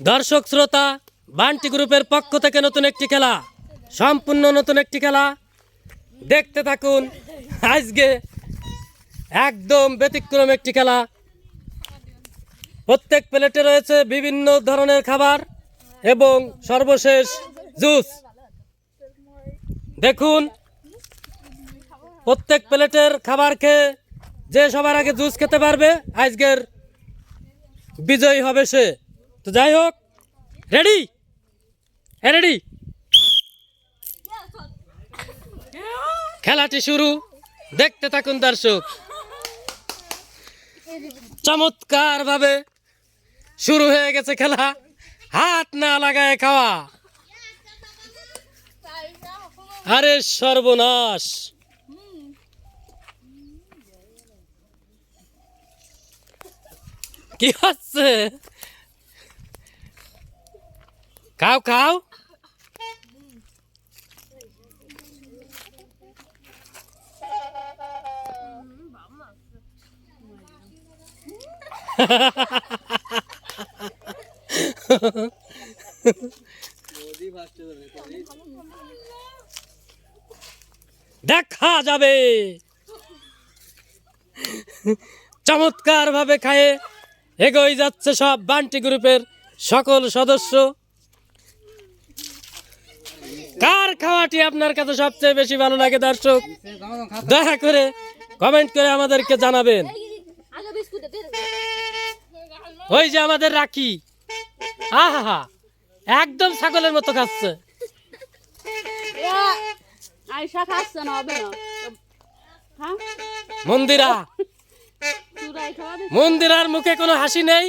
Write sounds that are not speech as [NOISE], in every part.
দর্শক শ্রোতা, বান্টি গ্রুপের পক্ষ থেকে নতুন একটি খেলা, সম্পূর্ণ নতুন একটি খেলা। দেখতে থাকুন, আজকে একদম ব্যতিক্রম একটি খেলা। প্রত্যেক প্লেটে রয়েছে বিভিন্ন ধরনের খাবার এবং সর্বশেষ জুস। দেখুন, প্রত্যেক প্লেটের খাবার খেয়ে যে সবার আগে জুস খেতে পারবে, আজকের বিজয়ী হবে সে। তো যাই হোক রেডি হ্যাঁ রেডি খেলাটি শুরু। দেখতে থাকুন দর্শক। চমৎকার ভাবে শুরু হয়ে গেছে খেলা। হাত না লাগায় খাওয়া। আরে সর্বনাশ। কি হচ্ছে? খাও খাও দেখা যাবে। চমৎকার ভাবে খায়ে এগোই যাচ্ছে সব বান্টি গ্রুপের সকল সদস্য। কার খাওয়াটি আপনার কাছে সবচেয়ে বেশি ভালো লাগে, দর্শক? দয়া করে কমেন্ট করে আমাদেরকে জানাবেন। ওই যে আমাদের রাখি। আহা একদম ছাগলের মতো খাচ্ছে। মন্দিরা, মন্দিরার মুখে কোনো হাসি নেই?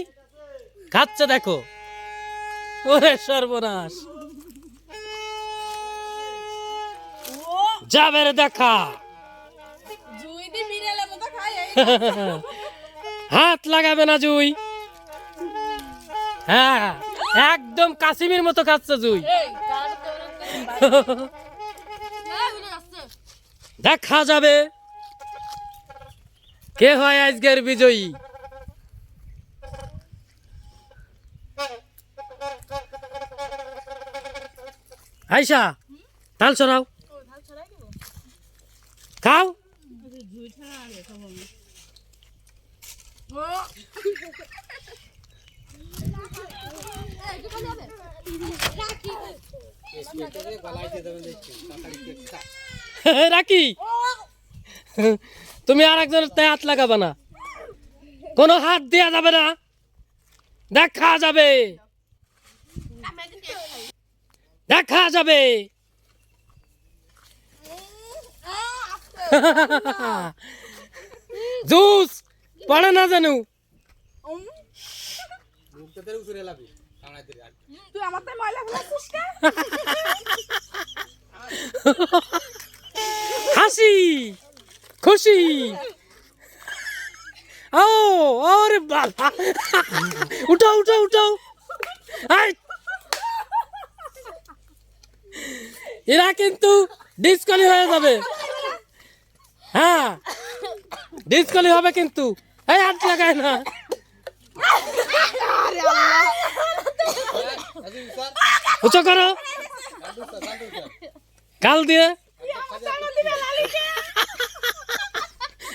খাচ্ছে দেখো। ওরে সর্বনাশ। যাবের দেখা। হাত লাগাবে না জুই। হ্যাঁ একদম কাশ্মীর মতো খাচ্ছে জুই। দেখা যাবে। কে হয় আজকের বিজয়ী? আইসা তাল সরাও। খাও [LAUGHS] রাখি তুমি আর একজনের তাই হাত লাগাবে না। কোনো হাত দেওয়া যাবে না। দেখা যাবে। দেখা যাবে। [LAUGHS] জুস পড়ে না জানু। তুই আমার তাই ময়লা ফেলাচ্ছিস কে? হাসি খুশি। ও ওরে বাবা। উঠাও উঠাও উঠাও। আই এরা কিন্তু ডিসকলি হয়ে যাবে। হ্যাঁ। ডিসকলি হবে কিন্তু। এই হাত লাগায় না। উঁচু করো। কাল দিয়ে।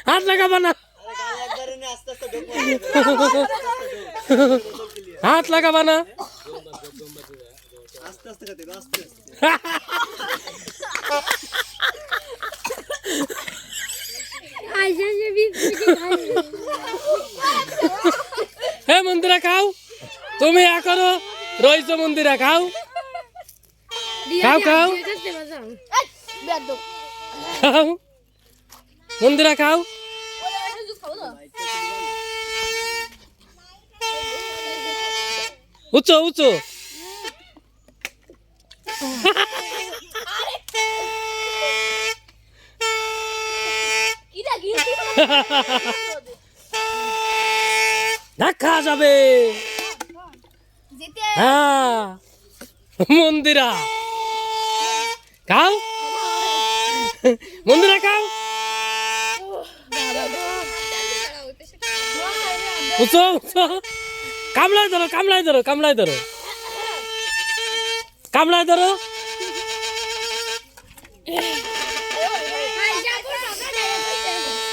হাত লাগাবা না। হাত লাগাবা না। আয়সা যে বিস্কুট হে মন্দিরা খাও তুমি এখনও রয়েছো মন্দিরা খাও। খাও খাও। খাও। মন্দিরা খাও। উঁচু উঁচু দেখা যাবে হ্যাঁ। মন্দিরা। খাও মন্দিরা খাও উঁচু উঁচু কামলাই ধরো কামলাই ধরো কামলাই ধরো। কামড়ায় ধরো।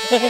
পুরো